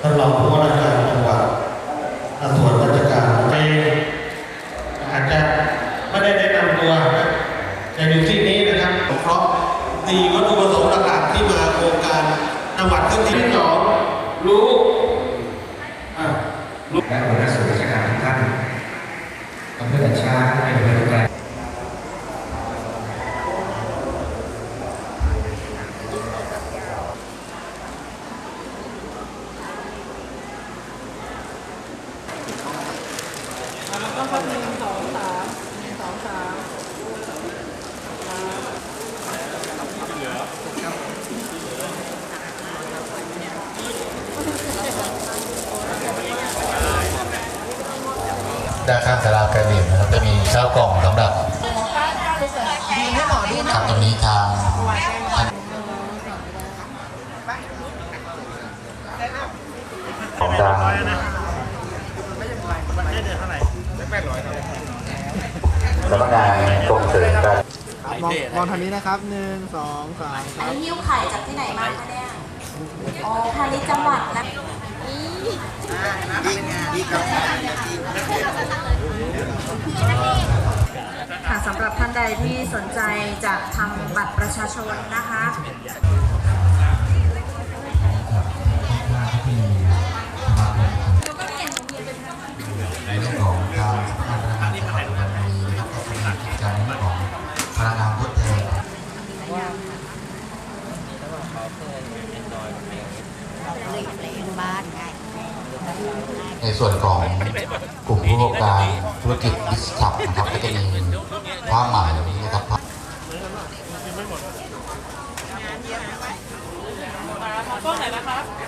ท่านรองผู้ว่าราชการจังหวัดส่วนราชการไปอาจจะไม่ได้แนะนำตัวแต่อยู่ที่นี้นะครับเพราะสี่วัตถุประสงค์หลักๆที่มาโครงการจังหวัดเครื่องที่สองรู้และหัวหน้าส่วนราชการทุกท่านอำเภอด่านช้างอำเภอทุกแรง แล้วก็พักหนึ่ง สองสามหนึ่งสองสามด้านข้างสาราการเรียนนะครับจะมีข้าวกล่องสำหรับทำตรงนี้ทางท่านของทางสำนักงานกรมเสริมการมองมองทางนี้นะครับหนึ่งสองสามคอันรับนี้หิ้วไข่จากที่ไหนมาคะเนี่ยอ๋อพาณิชย์จังหวัดนะค่ะสำหรับท่านใดที่สนใจจะทำบัตรประชาชนนะคะ ในส่วนของกลุ่มผู้ประกอบการธุรกิจบิสคับนะครับก็จะมีผ้าไหมนะครับผ้าก็ไหนนะครับหนึ่ง